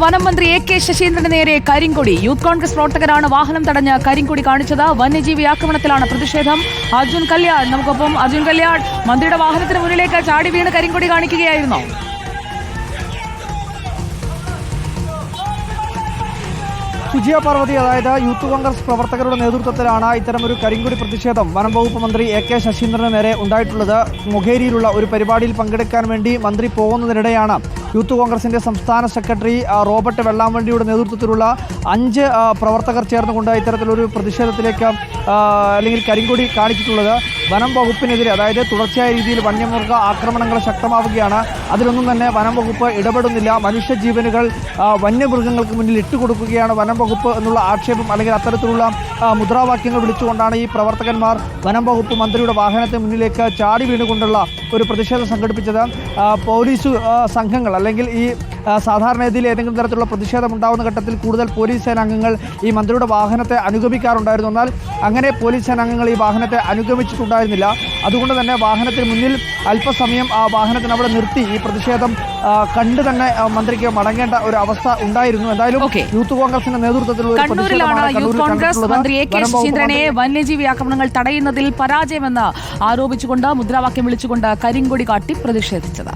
വനം മന്ത്രി A K ശശീന്ദ്രന് നേരെ കരിങ്കൊടി. യൂത്ത് കോൺഗ്രസ് പ്രവർത്തകരാണ് വാഹനം തടഞ്ഞ് കരിങ്കൊടി കാണിച്ചത്. വന്യജീവി ആക്രമണത്തിലാണ് പ്രതിഷേധം. അർജുൻ കല്യാൺ നമുക്കൊപ്പം അർജുൻ കല്യാൺ. മന്ത്രിയുടെ വാഹനത്തിന് മുന്നിലേക്ക് ചാടി വീണ് കരിങ്കൊടി കാണിക്കുകയായിരുന്നോ. കുജിയ പാർവതി അതായത് യൂത്ത് കോൺഗ്രസ് പ്രവർത്തകരുടെ നേതൃത്വത്തിലാണ് ഇത്തരമൊരു കരിങ്കുടി പ്രതിഷേധം. വനം വകുപ്പ് മന്ത്രി എ കെ ശശീന്ദ്രന് നേരെ ഉണ്ടായിട്ടുള്ളത്. മുഖേരിയിലുള്ള ഒരു പരിപാടിയിൽ പങ്കെടുക്കാൻ വേണ്ടി മന്ത്രി പോകുന്നതിനിടെയാണ്. യൂത്ത് കോൺഗ്രസിന്റെ സംസ്ഥാന സെക്രട്ടറി റോബർട്ട് വെള്ളാമ്പണ്ടിയുടെ നേതൃത്വത്തിലുള്ള അഞ്ച് പ്രവർത്തകർ ചേർന്നുകൊണ്ട് ഇത്തരത്തിലൊരു പ്രതിഷേധത്തിലേക്ക് അല്ലെങ്കിൽ കരിങ്കൊടി കാണിച്ചിട്ടുള്ളത് വനം വകുപ്പിനെതിരെ അതായത് തുടർച്ചയായ രീതിയിൽ വന്യമൃഗ ആക്രമണങ്ങൾ ശക്തമാവുകയാണ്. അതിലൊന്നും തന്നെ വനം വകുപ്പ് ഇടപെടുന്നില്ല. മനുഷ്യജീവനുകൾ വന്യമൃഗങ്ങൾക്ക് മുന്നിൽ ഇട്ടുകൊടുക്കുകയാണ് വനം വകുപ്പ് എന്നുള്ള ആക്ഷേപം അല്ലെങ്കിൽ അത്തരത്തിലുള്ള മുദ്രാവാക്യങ്ങൾ വിളിച്ചുകൊണ്ടാണ് ഈ പ്രവർത്തകന്മാർ വനം വകുപ്പ് മന്ത്രിയുടെ വാഹനത്തിന് മുന്നിലേക്ക് ചാടി വീണുകൊണ്ടുള്ള ഒരു പ്രതിഷേധം സംഘടിപ്പിച്ചത്. പോലീസ് സംഘങ്ങൾ അല്ലെങ്കിൽ ഈ സാധാരണ രീതിയിൽ ഏതെങ്കിലും തരത്തിലുള്ള പ്രതിഷേധം ഉണ്ടാകുന്ന ഘട്ടത്തിൽ കൂടുതൽ പോലീസ് സേനാംഗങ്ങൾ ഈ മന്ത്രിയുടെ വാഹനത്തെ അനുഗമിക്കാറുണ്ടായിരുന്നു. എന്നാൽ അങ്ങനെ പോലീസ് സേനാംഗങ്ങൾ ഈ വാഹനത്തെ അനുഗമിച്ചിട്ടുണ്ടായിരുന്നില്ല. അതുകൊണ്ട് തന്നെ വാഹനത്തിന് മുന്നിൽ അല്പസമയം ആ വാഹനത്തിന് അവിടെ നിർത്തി. ഈ പ്രതിഷേധം കണ്ട് തന്നെ മന്ത്രിക്ക് മടങ്ങേണ്ട ഒരു അവസ്ഥ ഉണ്ടായിരുന്നു. എന്തായാലും യൂത്ത് കോൺഗ്രസിന്റെ നേതൃത്വത്തിലുള്ള കണ്ണൂരിലാണ് യൂത്ത് കോൺഗ്രസ് മന്ത്രി എ കെ ശശീന്ദ്രനെ വന്യജീവി ആക്രമണങ്ങൾ തടയുന്നതിൽ പരാജയമെന്ന് ആരോപിച്ചുകൊണ്ട് മുദ്രാവാക്യം വിളിച്ചുകൊണ്ട് കരിങ്കൊടി കാട്ടി പ്രതിഷേധിച്ചത്.